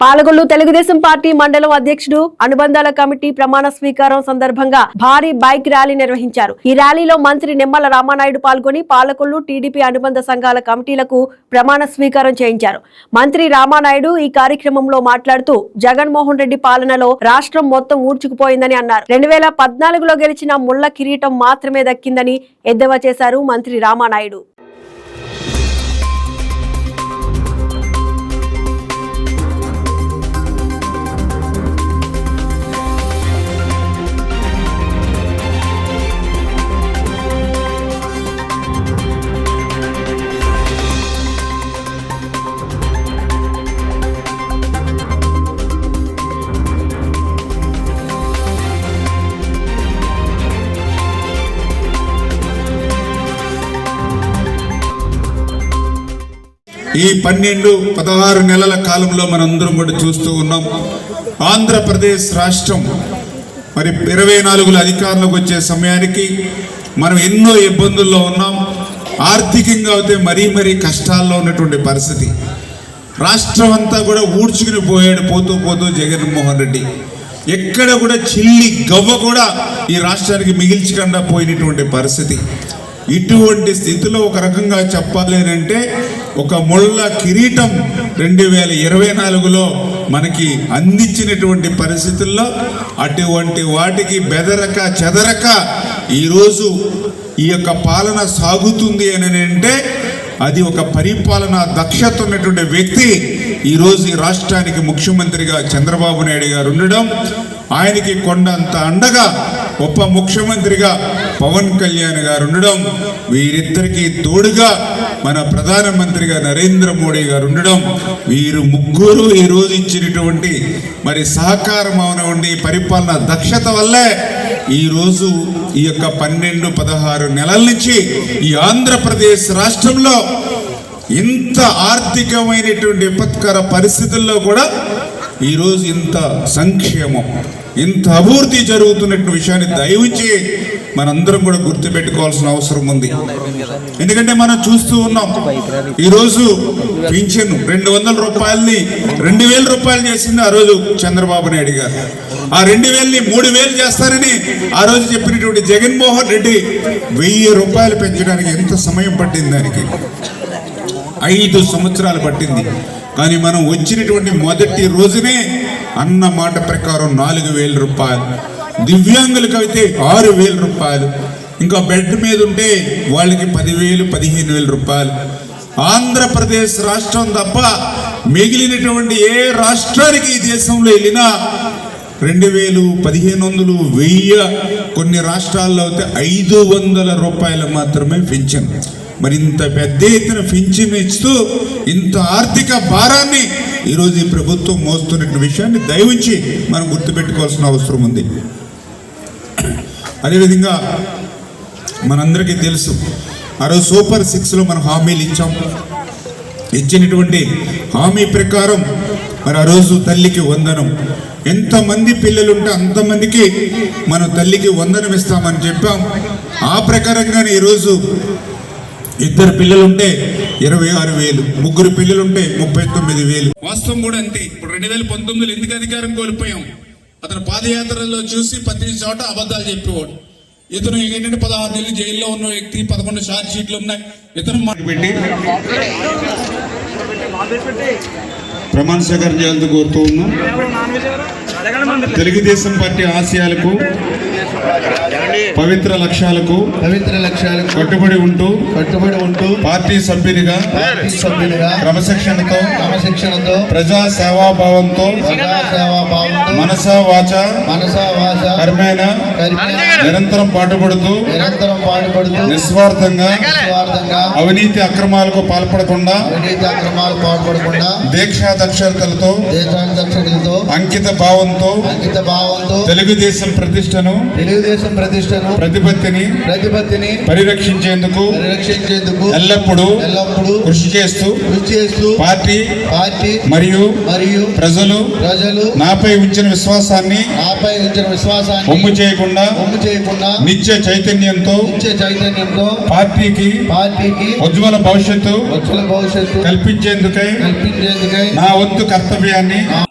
Palakollu Telugu Desam party మండలం అధ్యక్షుడు అనుబంధాల committee ప్రమాణ స్వీకారం సందర్భంగా భారీ బైక్ ర్యాలీ నిర్వహించారు. ఈ ర్యాలీలో మంత్రి నిమ్మల రామానాయుడు పాల్గొని పాలకొల్లు టీడీపీ అనుబంధ సంఘాల కమిటీలకు ప్రమాణ స్వీకారం చేయించారు. మంత్రి రామానాయుడు ఈ కార్యక్రమంలో మాట్లాడుతూ జగన్మోహన్ రెడ్డి పాలనలో రాష్ట్రం మొత్తం ఊడ్చుకుపోయిందని అన్నారు. రెండు వేల పద్నాలుగులో గెలిచిన ముళ్ళ కిరీటం మాత్రమే దక్కిందని ఎద్దేవా చేశారు మంత్రి రామానాయుడు. ఈ పన్నెండు పదహారు నెలల కాలంలో మనందరం కూడా చూస్తూ ఉన్నాం. ఆంధ్రప్రదేశ్ రాష్ట్రం మరి ఇరవై నాలుగులో అధికారంలోకి వచ్చే సమయానికి మనం ఎన్నో ఇబ్బందుల్లో ఉన్నాం. ఆర్థికంగా అయితే మరీ మరీ కష్టాల్లో ఉన్నటువంటి పరిస్థితి. రాష్ట్రం అంతా కూడా ఊడ్చుకుని పోయాడు పోతూ పోతూ జగన్మోహన్ రెడ్డి. ఎక్కడ కూడా చిల్లి గవ్వ కూడా ఈ రాష్ట్రానికి మిగిల్చకుండా పోయినటువంటి పరిస్థితి. ఇటువంటి స్థితిలో ఒక రకంగా చెప్పాలి అంటే ఒక ముళ్ళ కిరీటం రెండు వేల ఇరవై నాలుగులో మనకి అందించినటువంటి పరిస్థితుల్లో అటువంటి వాటికి బెదరక చెదరక ఈరోజు ఈ యొక్క పాలన సాగుతుంది అని అంటే అది ఒక పరిపాలన దక్షత ఉన్నటువంటి వ్యక్తి ఈరోజు ఈ రాష్ట్రానికి ముఖ్యమంత్రిగా చంద్రబాబు నాయుడు గారు ఉండడం ఆయనకి కొండంత అండగా ఉప ముఖ్యమంత్రిగా పవన్ కళ్యాణ్ గారు ఉండడం వీరిద్దరికీ తోడుగా మన ప్రధానమంత్రిగా నరేంద్ర మోడీ గారు ఉండడం వీరు ముగ్గురు ఈరోజు ఇచ్చినటువంటి మరి సహకారం అవనివ్వండి పరిపాలన దక్షత వల్లే ఈరోజు ఈ యొక్క పన్నెండు పదహారు నెలల నుంచి ఈ ఆంధ్రప్రదేశ్ రాష్ట్రంలో ఇంత ఆర్థికమైనటువంటి విపత్కర పరిస్థితుల్లో కూడా ఈరోజు ఇంత సంక్షేమం ఇంత అభివృద్ధి జరుగుతున్నటువంటి విషయాన్ని దయవుంచి మనందరం కూడా గుర్తుపెట్టుకోవాల్సిన అవసరం ఉంది. ఎందుకంటే మనం చూస్తూ ఉన్నాం ఈరోజు పింఛన్ రెండు వందల రూపాయలని రెండు వేల రూపాయలు చేసింది ఆ రోజు చంద్రబాబు నాయుడు గారు. ఆ రెండు వేలని మూడు వేలు చేస్తారని ఆ రోజు చెప్పినటువంటి జగన్మోహన్ రెడ్డి వెయ్యి రూపాయలు పెంచడానికి ఎంత సమయం పట్టింది దానికి? ఐదు సంవత్సరాలు పట్టింది. కానీ మనం వచ్చినటువంటి మొదటి రోజునే అన్న మాట ప్రకారం నాలుగు వేల రూపాయలు దివ్యాంగులకు అయితే ఆరు వేల రూపాయలు. ఇంకా బెడ్ మీద ఉంటే వాళ్ళకి పదివేలు పదిహేను వేల రూపాయలు. ఆంధ్రప్రదేశ్ రాష్ట్రం తప్ప మిగిలినటువంటి ఏ రాష్ట్రానికి ఈ దేశంలో వెళ్ళినా రెండు వేలు పదిహేను వందలు వెయ్యి కొన్ని రాష్ట్రాల్లో అయితే ఐదు వందల రూపాయలు మాత్రమే పెంచాను మరి ఇంత పెద్ద ఎత్తున పింఛన్ ఇస్తూ ఇంత ఆర్థిక భారాన్ని ఈరోజు ఈ ప్రభుత్వం మోస్తున్న విషయాన్ని దయవుంచి మనం గుర్తుపెట్టుకోవాల్సిన అవసరం ఉంది. అదేవిధంగా మనందరికీ తెలుసు ఆ రోజు సూపర్ సిక్స్లో మనం హామీలు ఇచ్చాం. ఇచ్చినటువంటి హామీ ప్రకారం మరి ఆ రోజు తల్లికి వందనం. ఎంతమంది పిల్లలుంటే అంతమందికి మనం తల్లికి వందనం ఇస్తామని చెప్పాం. ఆ ప్రకారంగానే ఈరోజు ఇద్దరు పిల్లలుంటే ఇరవై ఆరు వేలు ముగ్గురు పిల్లలుంటే ముప్పై తొమ్మిది వేలు. వాస్తవం కూడా అంతే. ఇప్పుడు రెండు వేల పంతొమ్మిదిలో ఎందుకు అధికారం కోల్పోయాం? అతను పాదయాత్రలో చూసి ప్రతి చోట అబద్ధాలు చెప్పేవాడు. ఇతను ఏంటంటే పదహారు నెలలు జైల్లో ఉన్న వ్యక్తి పదకొండు షార్ట్ షీట్లు ఉన్నాయి. ఇతను పెట్టి. ప్రమాణ స్వీకారం చేయాలని కోరుతూ ఉన్నాం. తెలుగుదేశం పార్టీ ఆశయాలకు పవిత్ర లక్ష్యాలకు పవిత్ర లక్ష్యాలకు కట్టుబడి ఉంటూ కట్టుబడి ఉంటూ పార్టీ సభ్యునిగా పార్టీ సభ్యులుగా క్రమశిక్షణతో క్రమశిక్షణతో ప్రజా సేవాభావంతో ప్రజా సేవా భావంతో మనస వాచ మనస వాచ కర్మేణ నిరంతరం పాటుపడుతూ నిరంతరం పాటుపడుతూ నిస్వార్థంగా నిస్వార్థంగా అవినీతి అక్రమాలకు పాల్పడకుండా అవినీతి అక్రమాలు పాల్పడకుండా దీక్షా దక్షతలతో దేశాంతక్షణలతో అంకిత భావంతో అంకిత భావంతో తెలుగుదేశం ప్రతిష్టను తెలుగుదేశం ప్రతిష్టను ప్రతిపత్తిని ప్రతిపత్తిని పరిరక్షించేందుకు పరిరక్షించేందుకు ఎల్లప్పుడూ ఎల్లప్పుడూ కృషి చేస్తూ కృషి చేస్తూ పార్టీ పార్టీ మరియు మరియు ప్రజలు ప్రజలు నాపై ఉంచిన విశ్వాసాన్ని నాపై ఉంచిన విశ్వాసాన్ని ఒమ్ము చేయకుండా ఒమ్ము చేయకుండా నిత్య చైతన్యంతో ఇచ్చే చైతన్యంతో పార్టీకి పార్టీకి ఉజ్వల భవిష్యత్తు ఉజ్వల భవిష్యత్తు కల్పించేందుకై కల్పించేందుకై నా వంతు కర్తవ్యాన్ని నా